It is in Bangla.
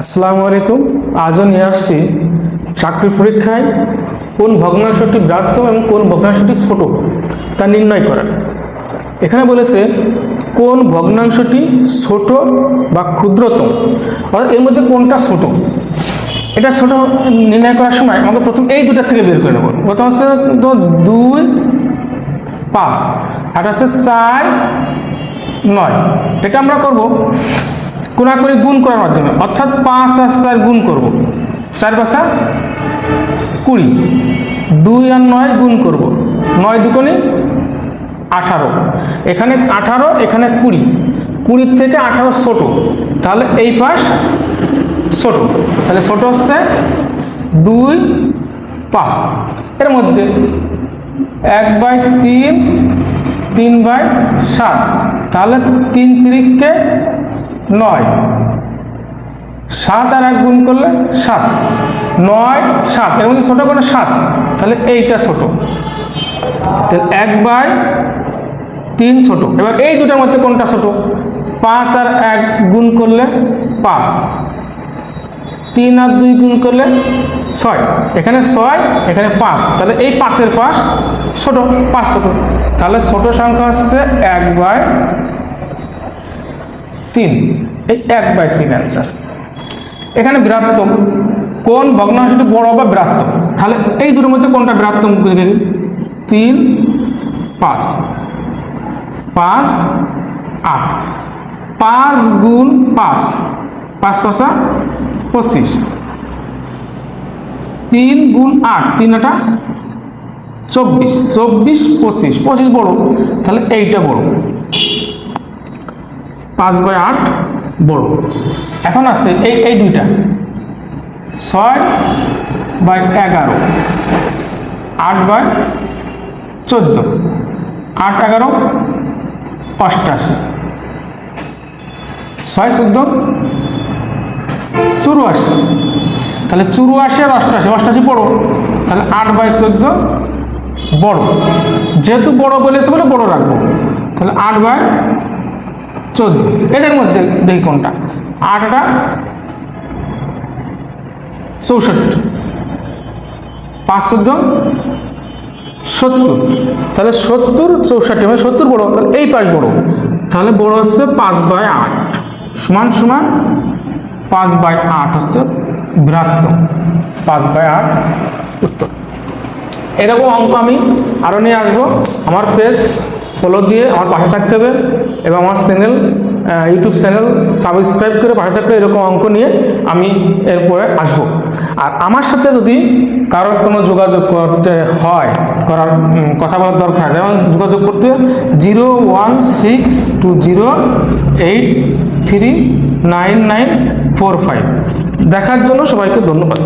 আসসালামু আলাইকুম। আজও নিয়ে আসছি চাকরি পরীক্ষায় কোন ভগ্নাংশটি বৃহত্তম এবং কোন ভগ্নাংশটি ছোট তা নির্ণয় করার। এখানে বলেছে কোন ভগ্নাংশটি ছোট বা ক্ষুদ্রতম অর্থাৎ এর মধ্যে কোনটা ছোট। এটা ছোট নির্ণয় করার সময় আমাকে প্রথম এই দুটার থেকে বের করে নেব। প্রথম হচ্ছে তো দুই, পাঁচ। আর হচ্ছে চার, নয়। এটা আমরা করব কোনাকুনি গুণ করার মাধ্যমে, অর্থাৎ পাঁচ আর চার গুণ করব। চার পাঁচা কুড়ি। দুই আর নয় গুণ করব। নয় দুকোনি আঠারো। এখানে আঠারো, এখানে কুড়ি। কুড়ির থেকে আঠারো ছোট। তাহলে এই পাশ ছোট। তাহলে ছোট হচ্ছে দুই পাঁচ। এর মধ্যে এক বাই তিন তিন বাই সাত। তাহলে তিন তিরিককে নয়। সাত আর এক গুণ করলে সাত। নয়, সাত। এর মধ্যে ছোটো করে সাত, তাহলে এইটা ছোট। তাহলে এক বাই তিন ছোট। এবার এই দুটার মধ্যে কোনটা ছোট? পাঁচ আর এক গুণ করলে পাঁচ। তিন আর দুই গুণ করলে ছয়। এখানে ছয়, এখানে পাঁচ। তাহলে এই পাঁচের পাশ ছোট, পাঁচ ছোট। তাহলে ছোট সংখ্যা হচ্ছে এক বাই তিন, এই এক বাই তিন অ্যান্সার এখানে বৃহত্তম কোন ভগ্নাংশটি বড় বা বৃহত্তম তাহলে এই দুটোর মধ্যে কোনটা বৃহত্তম তিন, পাঁচ। পাঁচ, আট। পাঁচ গুণ পাঁচ পাঁচ পাঁচা পঁচিশ। তিন গুণ আট, তিন আটা চব্বিশ। চব্বিশ, পঁচিশ। পঁচিশ বড়, তাহলে এইটা বড়। পাঁচ বাই আট বড়। এখন আছে এই এই দুইটা। ছয় বাই এগারো। আট বাই চোদ্দ। আট, এগারো, অষ্টাশি। ছয়, চোদ্দ, চুরাশি। তাহলে চুরাশি আর অষ্টাশি অষ্টাশি বড়। তাহলে আট বাই চোদ্দ বড়। যেহেতু বড় বলেছে বলে বড় রাখব। তাহলে আট বাই চোদ্দ এদের মধ্যে দেখি কোনটা। আটটা চৌষট্টি। পাঁচ চোদ্দ, সত্তর। তাহলে সত্তর চৌষট্টি মানে সত্তর বড়, তাহলে এই পাশ বড়। তাহলে বড় হচ্ছে পাঁচ বাই আট। সমান সমান পাঁচ বাই আট হচ্ছে বৃহত্তম পাঁচ বাই আট উত্তর। এরকম অঙ্ক আমি আরও নিয়ে আসব। আমার পেজ ফলো দিয়ে আমার পাশে থাকতে হবে। এবং আমার চ্যানেল ইউটিউব চ্যানেল সাবস্ক্রাইব করে পাশে থাকতে এরকম অঙ্ক নিয়ে আমি এরপরে আসব। আর আমার সাথে যদি কারোর কোনো যোগাযোগ করতে হয়, করার কথা বলার দরকার যেমন যোগাযোগ করতে zero one six two zero eight three nine nine four five. দেখার জন্য সবাইকে ধন্যবাদ।